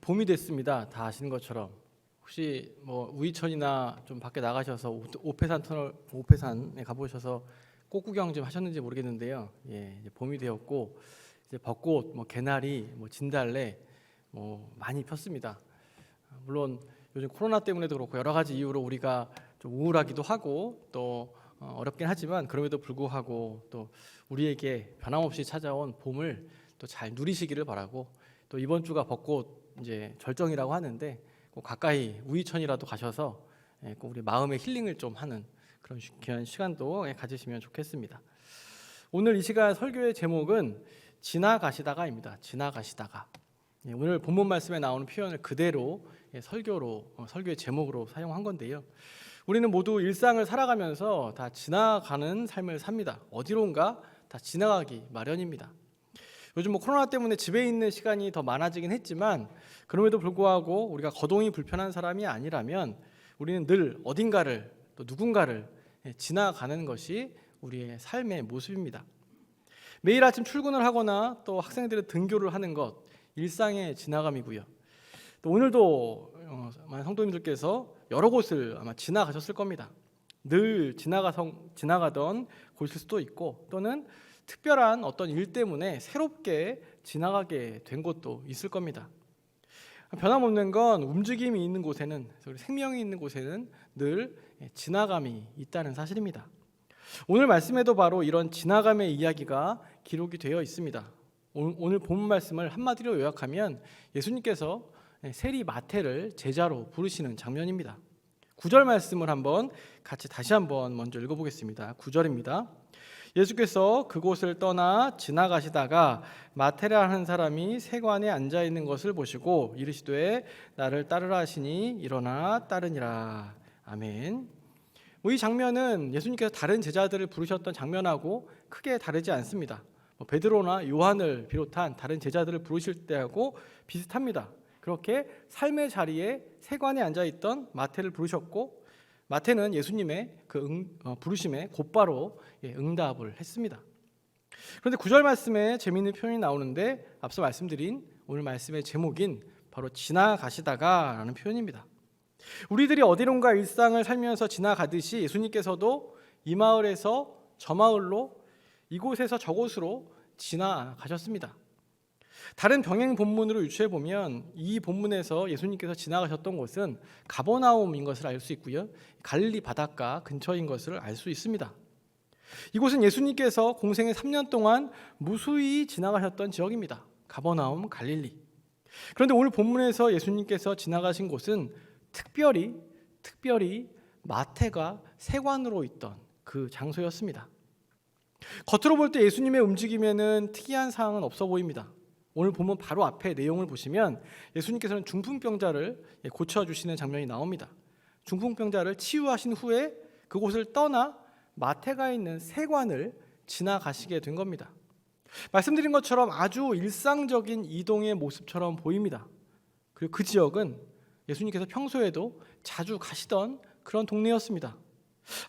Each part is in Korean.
봄이 됐습니다. 다 아시는 것처럼 혹시 뭐 우이천이나 좀 밖에 나가셔서 오- 오페산 터널 오페산에 가보셔서 꽃 구경 좀 하셨는지 모르겠는데요. 예, 봄이 되었고 이제 벚꽃, 뭐 개나리, 뭐 진달래 뭐 많이 폈습니다. 물론 요즘 코로나 때문에도 그렇고 여러 가지 이유로 우리가 좀 우울하기도 하고 또 어, 어렵긴 하지만 그럼에도 불구하고 또 우리에게 변함없이 찾아온 봄을 또 잘 누리시기를 바라고 또 이번 주가 벚꽃 이제 절정이라고 하는데 꼭 가까이 우이천이라도 가셔서 예, 꼭 우리 마음의 힐링을 좀 하는 그런 시- 귀한 시간도 예, 가지시면 좋겠습니다. 오늘 이 시간 설교의 제목은 지나가시다가입니다. 지나가시다가 예, 오늘 본문 말씀에 나오는 표현을 그대로 예, 설교로 어, 설교의 제목으로 사용한 건데요. 우리는 모두 일상을 살아가면서 다 지나가는 삶을 삽니다. 어디론가 다 지나가기 마련입니다. 요즘 뭐 코로나 때문에 집에 있는 시간이 더 많아지긴 했지만 그럼에도 불구하고 우리가 거동이 불편한 사람이 아니라면 우리는 늘 어딘가를 또 누군가를 예, 지나가는 것이 우리의 삶의 모습입니다. 매일 아침 출근을 하거나 또 학생들의 등교를 하는 것 일상의 지나감이고요. 또 오늘도 어, 성도님들께서 여러 곳을 아마 지나가셨을 겁니다. 늘 지나가성 지나가던 곳일 수도 있고 또는 특별한 어떤 일 때문에 새롭게 지나가게 된 곳도 있을 겁니다. 변함없는 건 움직임이 있는 곳에는 생명이 있는 곳에는 늘 지나감이 있다는 사실입니다. 오늘 말씀에도 바로 이런 지나감의 이야기가 기록이 되어 있습니다. 오늘 본 말씀을 한마디로 요약하면 예수님께서 세리 마태를 제자로 부르시는 장면입니다. 구절 말씀을 한번 같이 다시 한번 먼저 읽어보겠습니다. 구절입니다. 예수께서 그곳을 떠나 지나가시다가 마테라 하는 사람이 세관에 앉아 있는 것을 보시고 이르시되 나를 따르라 하시니 일어나 따르니라. 아멘. 뭐 이 장면은 예수님께서 다른 제자들을 부르셨던 장면하고 크게 다르지 않습니다. 뭐 베드로나 요한을 비롯한 다른 제자들을 부르실 때하고 비슷합니다. 그렇게 삶의 자리에 세관에 앉아 있던 마태를 부르셨고 마태는 예수님의 그 응, 어, 부르심에 곧바로 예, 응답을 했습니다. 그런데 구절 말씀에 재미있는 표현이 나오는데 앞서 말씀드린 오늘 말씀의 제목인 바로 지나가시다가라는 표현입니다. 우리들이 어디론가 일상을 살면서 지나가듯이 예수님께서도 이 마을에서 저 마을로 이곳에서 저곳으로 지나가셨습니다. 다른 병행 본문으로 유추해 보면 이 본문에서 예수님께서 지나가셨던 곳은 가버나움인 것을 알 수 있고요. 갈릴리 바닷가 근처인 것을 알 수 있습니다. 이곳은 예수님께서 공생의 3년 동안 무수히 지나가셨던 지역입니다. 가버나움 갈릴리. 그런데 오늘 본문에서 예수님께서 지나가신 곳은 특별히 특별히 마태가 세관으로 있던 그 장소였습니다. 겉으로 볼 때 예수님의 움직임에는 특이한 사항은 없어 보입니다. 오늘 보면 바로 앞에 내용을 보시면 예수님께서는 중풍병자를 고쳐 주시는 장면이 나옵니다. 중풍병자를 치유하신 후에 그곳을 떠나 마태가 있는 세관을 지나가시게 된 겁니다. 말씀드린 것처럼 아주 일상적인 이동의 모습처럼 보입니다. 그리고 그 지역은 예수님께서 평소에도 자주 가시던 그런 동네였습니다.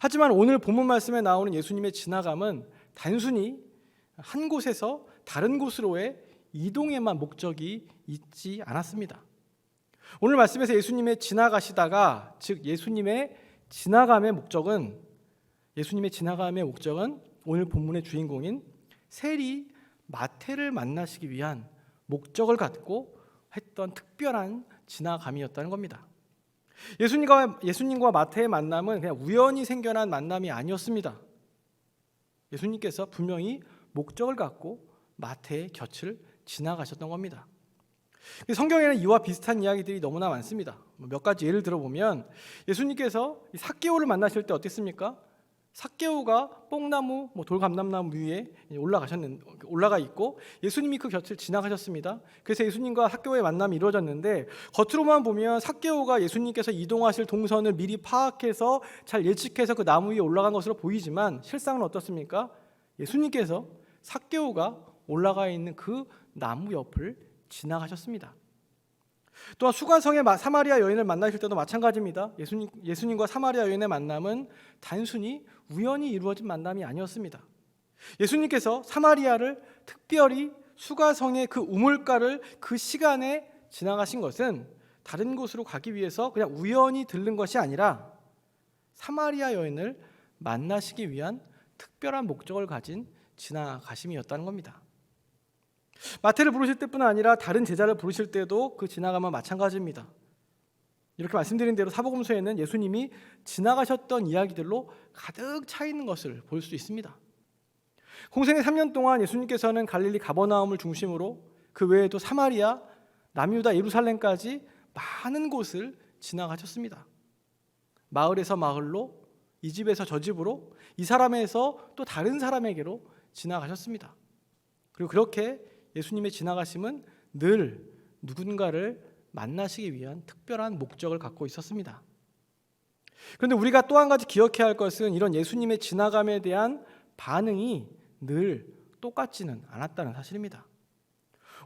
하지만 오늘 본문 말씀에 나오는 예수님의 지나감은 단순히 한 곳에서 다른 곳으로의 이동에만 목적이 있지 않았습니다. 오늘 말씀에서 예수님의 지나가시다가 즉 예수님의 지나감의 목적은 예수님의 지나감의 목적은 오늘 본문의 주인공인 세리 마태를 만나시기 위한 목적을 갖고 했던 특별한 지나감이었다는 겁니다. 예수님과 예수님과 마태의 만남은 그냥 우연히 생겨난 만남이 아니었습니다. 예수님께서 분명히 목적을 갖고 마태의 곁을 지나가셨던 겁니다. 성경에는 이와 비슷한 이야기들이 너무나 많습니다. 뭐몇 가지 예를 들어보면 예수님께서 삭개오를 만나실 때 어땠습니까? 삭개오가 뽕나무, 뭐 돌감람나무 위에 올라가셨는 올라가 있고 예수님이 그 곁을 지나가셨습니다. 그래서 예수님과 삭개오의 만남이 이루어졌는데 겉으로만 보면 삭개오가 예수님께서 이동하실 동선을 미리 파악해서 잘 예측해서 그 나무 위에 올라간 것으로 보이지만 실상은 어떻습니까? 예수님께서 삭개오가 올라가 있는 그 나무 옆을 지나가셨습니다. 또한 수가성의 마- 사마리아 여인을 만나실 때도 마찬가지입니다. 예수님, 예수님과 사마리아 여인의 만남은 단순히 우연히 이루어진 만남이 아니었습니다. 예수님께서 사마리아를 특별히 수가성의 그 우물가를 그 시간에 지나가신 것은 다른 곳으로 가기 위해서 그냥 우연히 들른 것이 아니라 사마리아 여인을 만나시기 위한 특별한 목적을 가진 지나가심이었다는 겁니다. 마태를 부르실 때뿐 아니라 다른 제자를 부르실 때도 그 지나감은 마찬가지입니다. 이렇게 말씀드린 대로 사복음서에는 예수님이 지나가셨던 이야기들로 가득 차 있는 것을 볼 수 있습니다. 공생의 3년 동안 예수님께서는 갈릴리 가버나움을 중심으로 그 외에도 사마리아, 남유다, 예루살렘까지 많은 곳을 지나가셨습니다. 마을에서 마을로, 이 집에서 저 집으로, 이 사람에서 또 다른 사람에게로 지나가셨습니다. 그리고 그렇게 예수님의 지나가심은 늘 누군가를 만나시기 위한 특별한 목적을 갖고 있었습니다. 그런데 우리가 또 한 가지 기억해야 할 것은 이런 예수님의 지나감에 대한 반응이 늘 똑같지는 않았다는 사실입니다.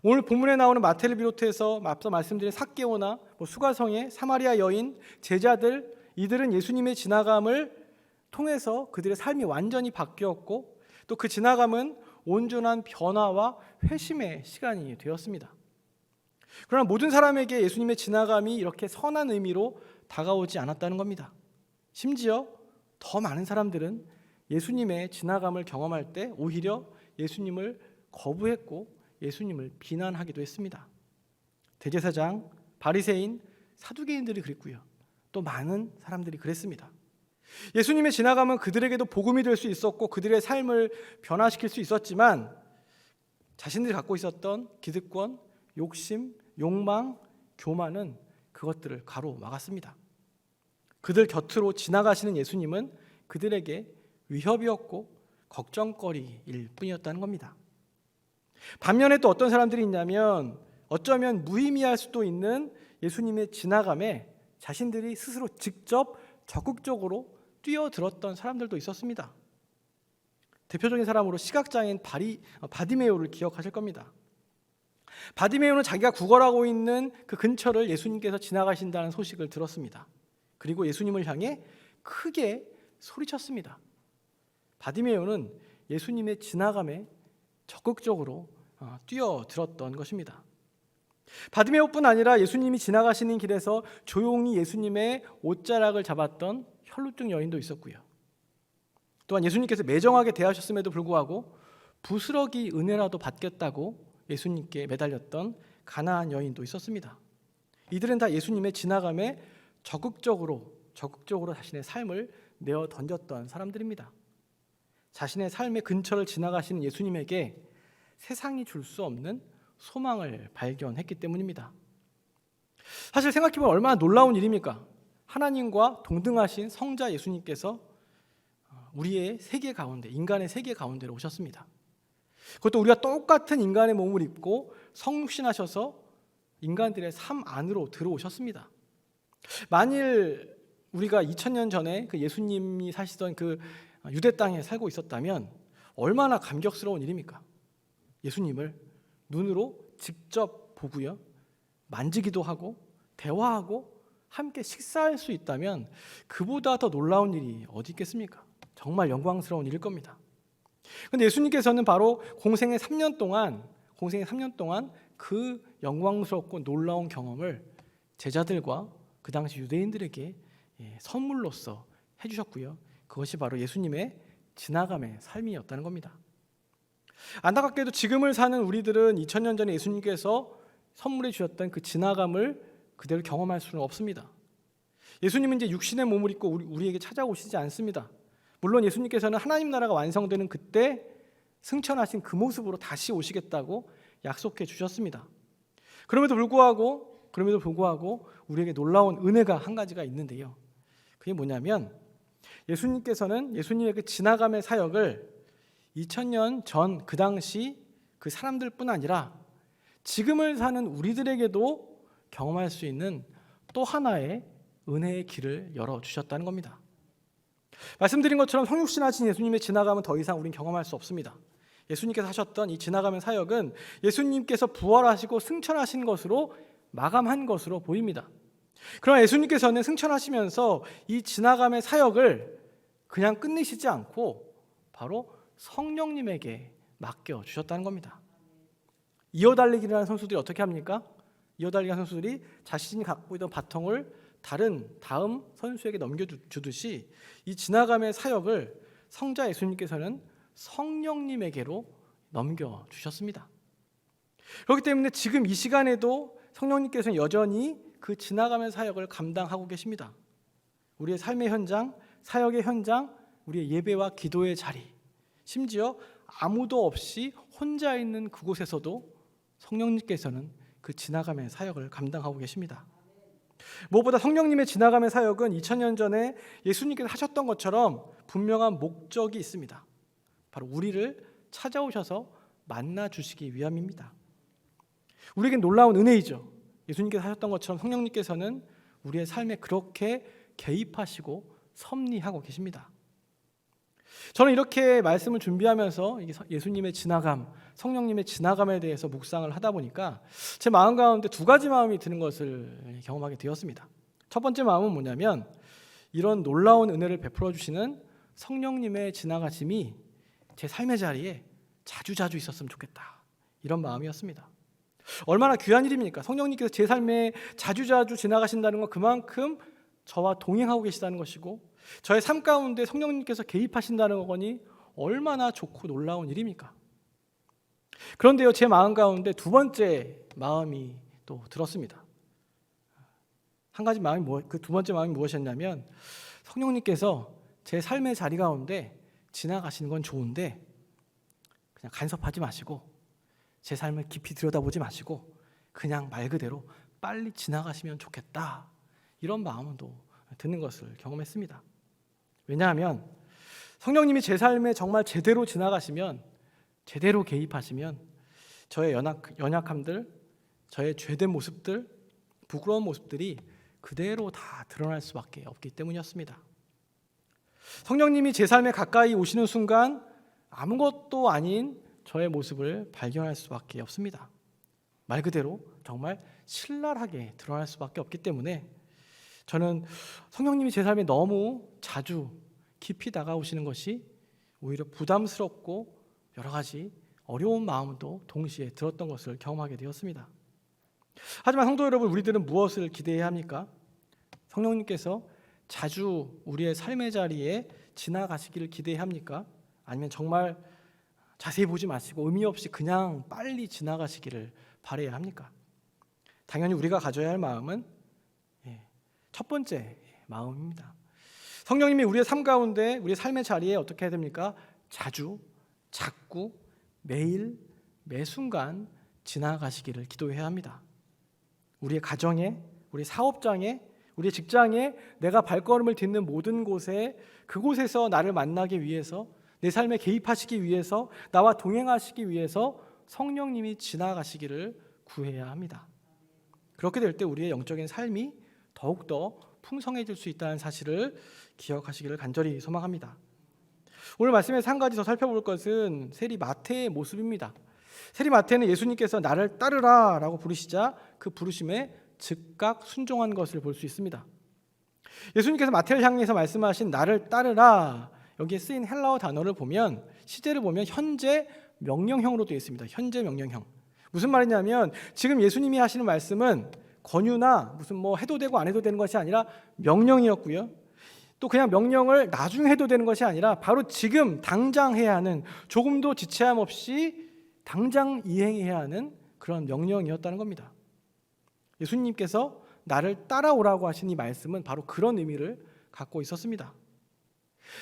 오늘 본문에 나오는 마태를 비롯해서 앞서 말씀드린 사개오나 뭐 수가성의 사마리아 여인, 제자들 이들은 예수님의 지나감을 통해서 그들의 삶이 완전히 바뀌었고 또 그 지나감은 온전한 변화와 회심의 시간이 되었습니다. 그러나 모든 사람에게 예수님의 지나감이 이렇게 선한 의미로 다가오지 않았다는 겁니다. 심지어 더 많은 사람들은 예수님의 지나감을 경험할 때 오히려 예수님을 거부했고 예수님을 비난하기도 했습니다. 대제사장, 바리새인, 사두개인들이 그랬고요. 또 많은 사람들이 그랬습니다. 예수님의 지나감은 그들에게도 복음이 될 수 있었고 그들의 삶을 변화시킬 수 있었지만 자신들이 갖고 있었던 기득권, 욕심, 욕망, 교만은 그것들을 가로막았습니다. 그들 곁으로 지나가시는 예수님은 그들에게 위협이었고 걱정거리일 뿐이었다는 겁니다. 반면에 또 어떤 사람들이 있냐면 어쩌면 무의미할 수도 있는 예수님의 지나감에 자신들이 스스로 직접 적극적으로 뛰어들었던 사람들도 있었습니다. 대표적인 사람으로 시각장애인 바리, 바디메오를 기억하실 겁니다. 바디메오는 자기가 구걸하고 있는 그 근처를 예수님께서 지나가신다는 소식을 들었습니다. 그리고 예수님을 향해 크게 소리쳤습니다. 바디메오는 예수님의 지나감에 적극적으로 어, 뛰어들었던 것입니다. 바디메오뿐 아니라 예수님이 지나가시는 길에서 조용히 예수님의 옷자락을 잡았던 혈루증 여인도 있었고요. 또한 예수님께서 매정하게 대하셨음에도 불구하고 부스러기 은혜라도 받겠다고 예수님께 매달렸던 가나안 여인도 있었습니다. 이들은 다 예수님의 지나감에 적극적으로 적극적으로 자신의 삶을 내어 던졌던 사람들입니다. 자신의 삶의 근처를 지나가시는 예수님에게 세상이 줄 수 없는 소망을 발견했기 때문입니다. 사실 생각해보면 얼마나 놀라운 일입니까? 하나님과 동등하신 성자 예수님께서 우리의 세계 가운데, 인간의 세계 가운데로 오셨습니다. 그것도 우리가 똑같은 인간의 몸을 입고 성육신하셔서 인간들의 삶 안으로 들어오셨습니다. 만일 우리가 2000년 전에 그 예수님이 사시던 그 유대 땅에 살고 있었다면 얼마나 감격스러운 일입니까? 예수님을 눈으로 직접 보고요. 만지기도 하고 대화하고 함께 식사할 수 있다면 그보다 더 놀라운 일이 어디 있겠습니까? 정말 영광스러운 일일 겁니다. 근데 예수님께서는 바로 공생의 3년 동안 공생의 3년 동안 그 영광스럽고 놀라운 경험을 제자들과 그 당시 유대인들에게 예, 선물로서 해주셨고요. 그것이 바로 예수님의 지나감의 삶이었다는 겁니다. 안타깝게도 지금을 사는 우리들은 2000년 전에 예수님께서 선물해 주셨던 그 지나감을 그대로 경험할 수는 없습니다. 예수님은 이제 육신의 몸을 입고 우리에게 찾아오시지 않습니다. 물론 예수님께서는 하나님 나라가 완성되는 그때 승천하신 그 모습으로 다시 오시겠다고 약속해 주셨습니다. 그럼에도 불구하고 그럼에도 불구하고 우리에게 놀라운 은혜가 한 가지가 있는데요. 그게 뭐냐면 예수님께서는 예수님의 그 지나감의 사역을 2000년 전 그 당시 그 사람들뿐 아니라 지금을 사는 우리들에게도 경험할 수 있는 또 하나의 은혜의 길을 열어 주셨다는 겁니다. 말씀드린 것처럼 성육신하신 예수님의 지나감은 더 이상 우린 경험할 수 없습니다. 예수님께서 하셨던 이 지나가는 사역은 예수님께서 부활하시고 승천하신 것으로 마감한 것으로 보입니다. 그러나 예수님께서는 승천하시면서 이 지나감의 사역을 그냥 끝내시지 않고 바로 성령님에게 맡겨 주셨다는 겁니다. 이어달리기라는 선수들이 어떻게 합니까? 이어달리기 선수들이 자신이 갖고 있던 바통을 다른 다음 선수에게 넘겨주듯이 이 지나감의 사역을 성자 예수님께서는 성령님에게로 넘겨주셨습니다. 그렇기 때문에 지금 이 시간에도 성령님께서는 여전히 그 지나감의 사역을 감당하고 계십니다. 우리의 삶의 현장, 사역의 현장, 우리의 예배와 기도의 자리, 심지어 아무도 없이 혼자 있는 그곳에서도 성령님께서는 그 지나감의 사역을 감당하고 계십니다. 무엇보다 성령님의 지나감의 사역은 2000년 전에 예수님께서 하셨던 것처럼 분명한 목적이 있습니다. 바로 우리를 찾아오셔서 만나 주시기 위함입니다. 우리에게 놀라운 은혜이죠. 예수님께서 하셨던 것처럼 성령님께서는 우리의 삶에 그렇게 개입하시고 섭리하고 계십니다. 저는 이렇게 말씀을 준비하면서 예수님의 지나감, 성령님의 지나감에 대해서 묵상을 하다 보니까 제 마음 가운데 두 가지 마음이 드는 것을 경험하게 되었습니다. 첫 번째 마음은 뭐냐면 이런 놀라운 은혜를 베풀어 주시는 성령님의 지나가심이 제 삶의 자리에 자주 자주 있었으면 좋겠다. 이런 마음이었습니다. 얼마나 귀한 일입니까? 성령님께서 제 삶에 자주 자주 지나가신다는 건 그만큼 저와 동행하고 계시다는 것이고 저의 삶 가운데 성령님께서 개입하신다는 거니 얼마나 좋고 놀라운 일입니까? 그런데요, 제 마음 가운데 두 번째 마음이 또 들었습니다. 한 가지 마음이 뭐, 그 두 번째 마음이 무엇이었냐면 성령님께서 제 삶의 자리 가운데 지나가시는 건 좋은데 그냥 간섭하지 마시고 제 삶을 깊이 들여다보지 마시고 그냥 말 그대로 빨리 지나가시면 좋겠다. 이런 마음은 또 드는 것을 경험했습니다. 왜냐하면 성령님이 제 삶에 정말 제대로 지나가시면 제대로 개입하시면 저의 연약, 연약함들, 저의 죄된 모습들, 부끄러운 모습들이 그대로 다 드러날 수밖에 없기 때문이었습니다. 성령님이 제 삶에 가까이 오시는 순간 아무것도 아닌 저의 모습을 발견할 수밖에 없습니다. 말 그대로 정말 신랄하게 드러날 수밖에 없기 때문에 저는 성령님이 제 삶에 너무 자주 깊이 다가오시는 것이 오히려 부담스럽고 여러 가지 어려운 마음도 동시에 들었던 것을 경험하게 되었습니다. 하지만 성도 여러분, 우리들은 무엇을 기대해야 합니까? 성령님께서 자주 우리의 삶의 자리에 지나가시기를 기대합니까? 아니면 정말 자세히 보지 마시고 의미 없이 그냥 빨리 지나가시기를 바래야 합니까? 당연히 우리가 가져야 할 마음은 예, 첫 번째 마음입니다. 성령님이 우리의 삶 가운데 우리의 삶의 자리에 어떻게 해야 됩니까? 자주, 자꾸, 매일, 매 순간 지나가시기를 기도해야 합니다. 우리의 가정에, 우리 사업장에, 우리 직장에 내가 발걸음을 딛는 모든 곳에 그곳에서 나를 만나기 위해서 내 삶에 개입하시기 위해서 나와 동행하시기 위해서 성령님이 지나가시기를 구해야 합니다. 그렇게 될 때 우리의 영적인 삶이 더욱더 풍성해질 수 있다는 사실을 기억하시기를 간절히 소망합니다. 오늘 말씀에서 한 가지 더 살펴볼 것은 세리 마태의 모습입니다. 세리 마태는 예수님께서 나를 따르라 라고 부르시자 그 부르심에 즉각 순종한 것을 볼 수 있습니다. 예수님께서 마태를 향해서 말씀하신 나를 따르라 여기에 쓰인 헬라어 단어를 보면 시제를 보면 현재 명령형으로 되어 있습니다. 현재 명령형. 무슨 말이냐면 지금 예수님이 하시는 말씀은 권유나 무슨 뭐 해도 되고 안 해도 되는 것이 아니라 명령이었고요. 또 그냥 명령을 나중에 해도 되는 것이 아니라 바로 지금 당장 해야 하는 조금도 지체함 없이 당장 이행해야 하는 그런 명령이었다는 겁니다. 예수님께서 나를 따라오라고 하신 이 말씀은 바로 그런 의미를 갖고 있었습니다.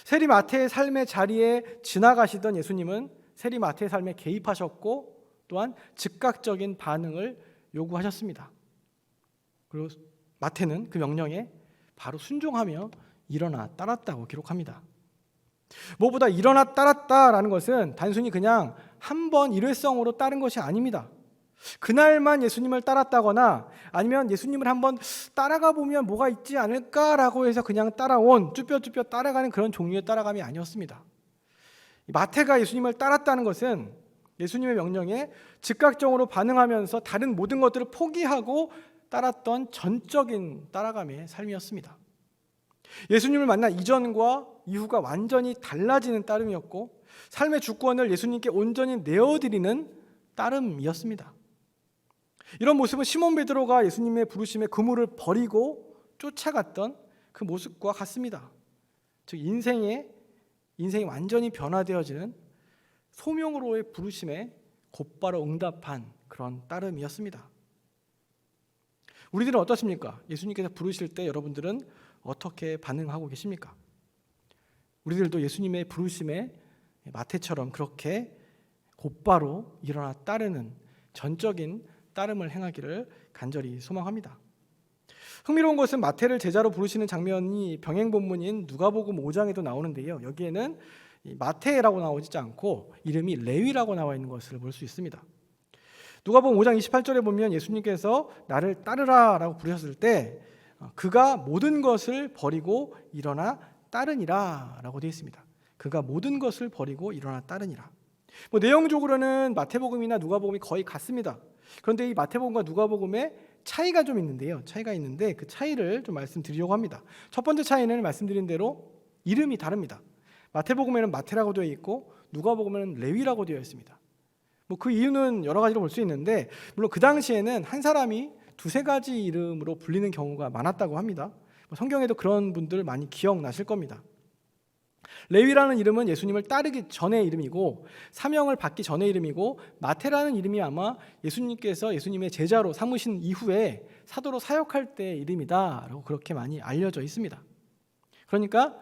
세리 마태의 삶의 자리에 지나가시던 예수님은 세리 마태의 삶에 개입하셨고 또한 즉각적인 반응을 요구하셨습니다. 그리고 마태는 그 명령에 바로 순종하며 일어나 따랐다고 기록합니다. 무엇보다 일어나 따랐다라는 것은 단순히 그냥 한 번 일회성으로 따른 것이 아닙니다. 그날만 예수님을 따랐다거나 아니면 예수님을 한번 따라가 보면 뭐가 있지 않을까라고 해서 그냥 따라온 쭈뼛쭈뼛 따라가는 그런 종류의 따라감이 아니었습니다. 마태가 예수님을 따랐다는 것은 예수님의 명령에 즉각적으로 반응하면서 다른 모든 것들을 포기하고 따랐던 전적인 따라감의 삶이었습니다. 예수님을 만나 이전과 이후가 완전히 달라지는 따름이었고 삶의 주권을 예수님께 온전히 내어드리는 따름이었습니다. 이런 모습은 시몬 베드로가 예수님의 부르심에 그물을 버리고 쫓아갔던 그 모습과 같습니다. 즉 인생의 인생이 완전히 변화되어지는 소명으로의 부르심에 곧바로 응답한 그런 따름이었습니다. 우리들은 어떻습니까? 예수님께서 부르실 때 여러분들은 어떻게 반응하고 계십니까? 우리들도 예수님의 부르심에 마태처럼 그렇게 곧바로 일어나 따르는 전적인 따름을 행하기를 간절히 소망합니다. 흥미로운 것은 마태를 제자로 부르시는 장면이 병행 본문인 누가복음 5장에도 나오는데요. 여기에는 이 마태라고 나오지 않고 이름이 레위라고 나와 있는 것을 볼 수 있습니다. 누가복음 5장 28절에 보면 예수님께서 나를 따르라라고 부르셨을 때 어, 그가 모든 것을 버리고 일어나 따르니라라고 되어 있습니다. 그가 모든 것을 버리고 일어나 따르니라. 뭐 내용적으로는 마태복음이나 누가복음이 거의 같습니다. 그런데 이 마태복음과 누가복음의 차이가 좀 있는데요. 차이가 있는데 그 차이를 좀 말씀드리려고 합니다. 첫 번째 차이는 말씀드린 대로 이름이 다릅니다. 마태복음에는 마태라고 되어 있고 누가복음에는 레위라고 되어 있습니다. 뭐 그 이유는 여러 가지로 볼 수 있는데 물론 그 당시에는 한 사람이 두세 가지 이름으로 불리는 경우가 많았다고 합니다. 뭐 성경에도 그런 분들 많이 기억나실 겁니다. 레위라는 이름은 예수님을 따르기 전의 이름이고 사명을 받기 전의 이름이고 마태라는 이름이 아마 예수님께서 예수님의 제자로 삼으신 이후에 사도로 사역할 때 이름이다라고 그렇게 많이 알려져 있습니다. 그러니까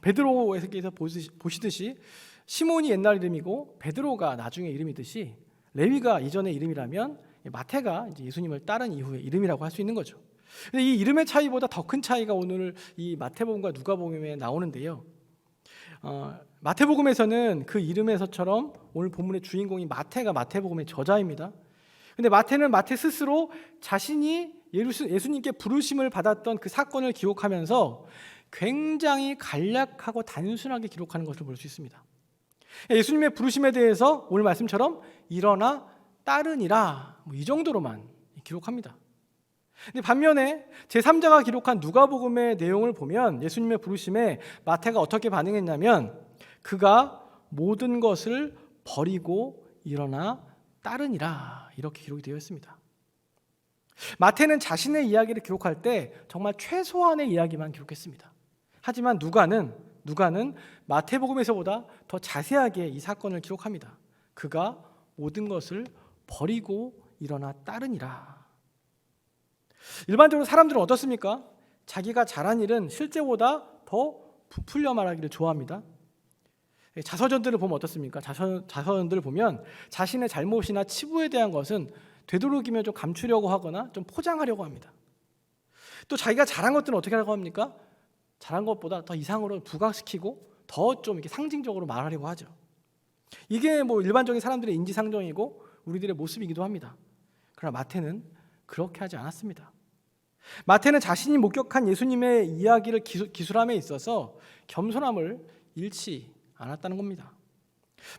베드로에서 보시듯이 시몬이 옛날 이름이고 베드로가 나중에 이름이듯이 레위가 이전의 이름이라면 마태가 이제 예수님을 따른 이후의 이름이라고 할 수 있는 거죠. 근데 이 이름의 차이보다 더 큰 차이가 오늘 이 마태복음과 누가복음에 나오는데요. 어, 마태복음에서는 그 이름에서처럼 오늘 본문의 주인공이 마태가 마태복음의 저자입니다. 근데 마태는 마태 스스로 자신이 예수님께 부르심을 받았던 그 사건을 기록하면서 굉장히 간략하고 단순하게 기록하는 것을 볼 수 있습니다. 예수님의 부르심에 대해서 오늘 말씀처럼 일어나 따르니라 뭐 이 정도로만 기록합니다. 근데 반면에 제3자가 기록한 누가복음의 내용을 보면 예수님의 부르심에 마태가 어떻게 반응했냐면 그가 모든 것을 버리고 일어나 따르니라 이렇게 기록이 되어 있습니다. 마태는 자신의 이야기를 기록할 때 정말 최소한의 이야기만 기록했습니다. 하지만 누가는 누가는 마태복음에서보다 더 자세하게 이 사건을 기록합니다. 그가 모든 것을 버리고 일어나 따르니라. 일반적으로 사람들은 어떻습니까? 자기가 잘한 일은 실제보다 더 부풀려 말하기를 좋아합니다. 자서전들을 보면 어떻습니까? 자서, 자서전들을 보면 자신의 잘못이나 치부에 대한 것은 되도록이면 좀 감추려고 하거나 좀 포장하려고 합니다. 또 자기가 잘한 것들은 어떻게 하려고 합니까? 잘한 것보다 더 이상으로 부각시키고 더 좀 이렇게 상징적으로 말하려고 하죠. 이게 뭐 일반적인 사람들의 인지상정이고 우리들의 모습이기도 합니다. 그러나 마태는 그렇게 하지 않았습니다. 마태는 자신이 목격한 예수님의 이야기를 기술함에 있어서 겸손함을 잃지 않았다는 겁니다.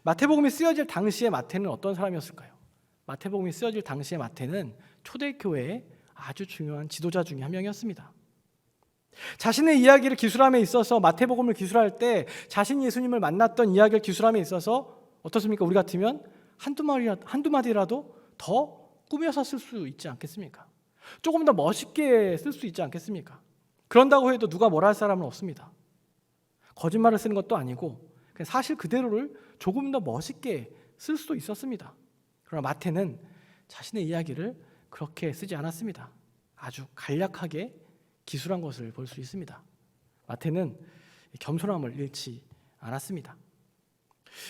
마태복음이 쓰여질 당시에 마태는 어떤 사람이었을까요? 마태복음이 쓰여질 당시에 마태는 초대교회의 아주 중요한 지도자 중에 한 명이었습니다. 자신의 이야기를 기술함에 있어서 마태복음을 기술할 때 자신이 예수님을 만났던 이야기를 기술함에 있어서 어떻습니까? 우리 같으면 한두 마디 한두 마디라도 더 꾸며서 쓸 수 있지 않겠습니까? 조금 더 멋있게 쓸 수 있지 않겠습니까? 그런다고 해도 누가 뭐라 할 사람은 없습니다. 거짓말을 쓰는 것도 아니고 사실 그대로를 조금 더 멋있게 쓸 수도 있었습니다. 그러나 마태는 자신의 이야기를 그렇게 쓰지 않았습니다. 아주 간략하게 기술한 것을 볼 수 있습니다. 마태는 겸손함을 잃지 않았습니다.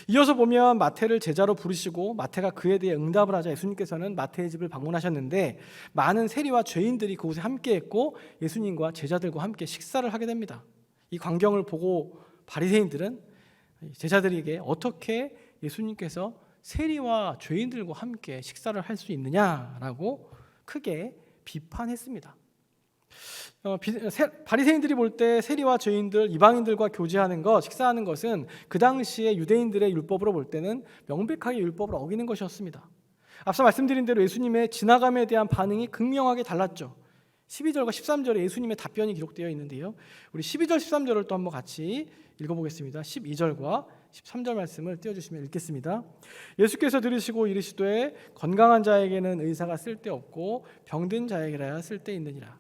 이어서 보면 마태를 제자로 부르시고 마태가 그에 대해 응답을 하자 예수님께서는 마태의 집을 방문하셨는데 많은 세리와 죄인들이 그곳에 함께했고 예수님과 제자들과 함께 식사를 하게 됩니다. 이 광경을 보고 바리새인들은 제자들에게 어떻게 예수님께서 세리와 죄인들과 함께 식사를 할 수 있느냐라고 크게 비판했습니다. 어, 바리새인들이 볼 때 세리와 죄인들, 이방인들과 교제하는 것, 식사하는 것은 그 당시에 유대인들의 율법으로 볼 때는 명백하게 율법을 어기는 것이었습니다. 앞서 말씀드린 대로 예수님의 지나감에 대한 반응이 극명하게 달랐죠. 12절과 13절에 예수님의 답변이 기록되어 있는데요. 우리 12절, 13절을 또 한번 같이 읽어보겠습니다. 12절과 13절 말씀을 띄워주시면 읽겠습니다. 예수께서 들으시고 이르시되 건강한 자에게는 의사가 쓸데없고 병든 자에게라야 쓸데있느니라.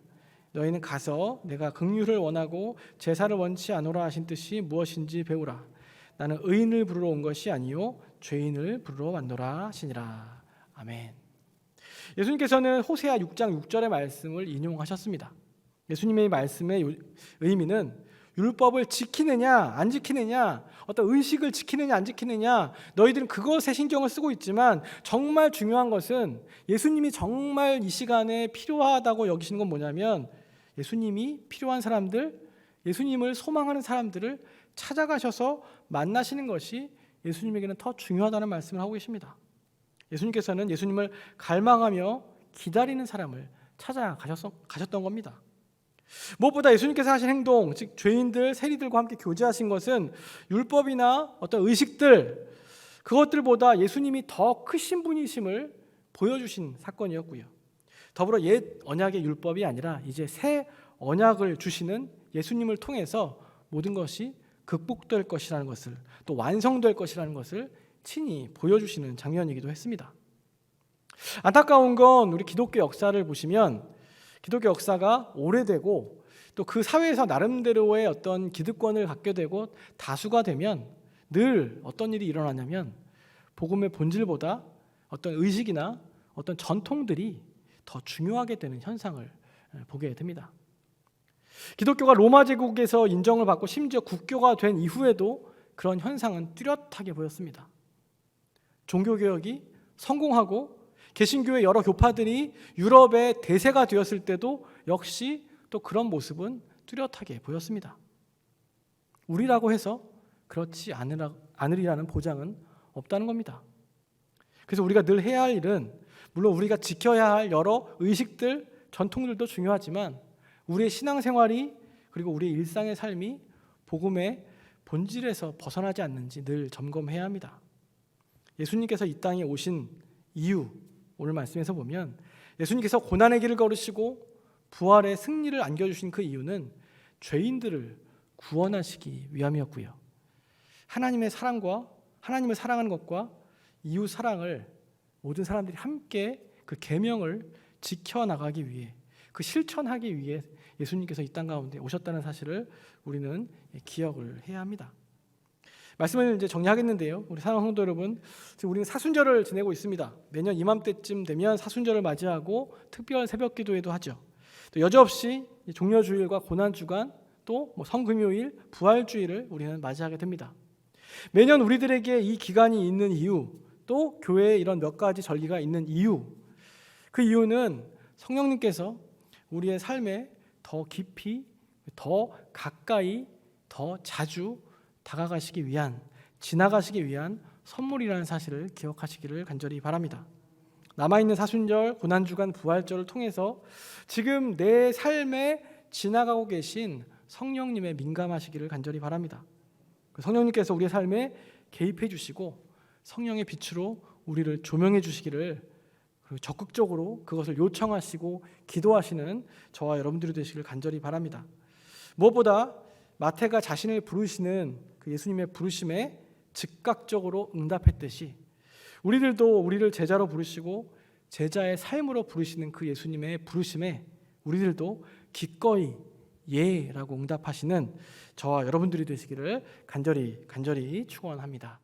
너희는 가서 내가 긍휼을 원하고 제사를 원치 않노라 하신 뜻이 무엇인지 배우라. 나는 의인을 부르러 온 것이 아니요 죄인을 부르러 왔노라 하시니라. 아멘. 예수님께서는 호세아 6장 6절의 말씀을 인용하셨습니다. 예수님의 말씀의 요- 의미는 율법을 지키느냐 안 지키느냐 어떤 의식을 지키느냐 안 지키느냐 너희들은 그것에 신경을 쓰고 있지만 정말 중요한 것은 예수님이 정말 이 시간에 필요하다고 여기시는 건 뭐냐면 예수님이 필요한 사람들 예수님을 소망하는 사람들을 찾아가셔서 만나시는 것이 예수님에게는 더 중요하다는 말씀을 하고 계십니다. 예수님께서는 예수님을 갈망하며 기다리는 사람을 찾아가셨던 겁니다. 무엇보다 예수님께서 하신 행동, 즉 죄인들, 세리들과 함께 교제하신 것은 율법이나 어떤 의식들 그것들보다 예수님이 더 크신 분이심을 보여주신 사건이었고요. 더불어 옛 언약의 율법이 아니라 이제 새 언약을 주시는 예수님을 통해서 모든 것이 극복될 것이라는 것을 또 완성될 것이라는 것을 친히 보여주시는 장면이기도 했습니다. 안타까운 건 우리 기독교 역사를 보시면 기독교 역사가 오래되고 또 그 사회에서 나름대로의 어떤 기득권을 갖게 되고 다수가 되면 늘 어떤 일이 일어나냐면 복음의 본질보다 어떤 의식이나 어떤 전통들이 더 중요하게 되는 현상을 보게 됩니다. 기독교가 로마 제국에서 인정을 받고 심지어 국교가 된 이후에도 그런 현상은 뚜렷하게 보였습니다. 종교 개혁이 성공하고 개신교의 여러 교파들이 유럽의 대세가 되었을 때도 역시 또 그런 모습은 뚜렷하게 보였습니다. 우리라고 해서 그렇지 않으라, 않으리라는 보장은 없다는 겁니다. 그래서 우리가 늘 해야 할 일은 물론 우리가 지켜야 할 여러 의식들, 전통들도 중요하지만 우리의 신앙생활이 그리고 우리의 일상의 삶이 복음의 본질에서 벗어나지 않는지 늘 점검해야 합니다. 예수님께서 이 땅에 오신 이유 오늘 말씀에서 보면 예수님께서 고난의 길을 걸으시고 부활의 승리를 안겨주신 그 이유는 죄인들을 구원하시기 위함이었고요. 하나님의 사랑과 하나님을 사랑하는 것과 이웃 사랑을 모든 사람들이 함께 그 계명을 지켜 나가기 위해 그 실천하기 위해 예수님께서 이 땅 가운데 오셨다는 사실을 우리는 기억을 해야 합니다. 말씀을 이제 정리하겠는데요. 우리 사랑하는 성도 여러분, 지금 우리는 사순절을 지내고 있습니다. 매년 이맘때쯤 되면 사순절을 맞이하고 특별 새벽 기도회도 하죠. 또 여지없이 이 종려 주일과 고난 주간 또 뭐 성금요일, 부활 주일을 우리는 맞이하게 됩니다. 매년 우리들에게 이 기간이 있는 이유, 또 교회에 이런 몇 가지 전리가 있는 이유, 그 이유는 성령님께서 우리의 삶에 더 깊이, 더 가까이, 더 자주 다가가시기 위한, 지나가시기 위한 선물이라는 사실을 기억하시기를 간절히 바랍니다. 남아있는 사순절, 고난주간, 부활절을 통해서 지금 내 삶에 지나가고 계신 성령님의 민감하시기를 간절히 바랍니다. 그 성령님께서 우리의 삶에 개입해 주시고 성령의 빛으로 우리를 조명해 주시기를 그리고 적극적으로 그것을 요청하시고 기도하시는 저와 여러분들이 되시길 간절히 바랍니다. 무엇보다 마태가 자신을 부르시는 그 예수님의 부르심에 즉각적으로 응답했듯이 우리들도 우리를 제자로 부르시고 제자의 삶으로 부르시는 그 예수님의 부르심에 우리들도 기꺼이 예라고 응답하시는 저와 여러분들이 되시기를 간절히 간절히 축원합니다.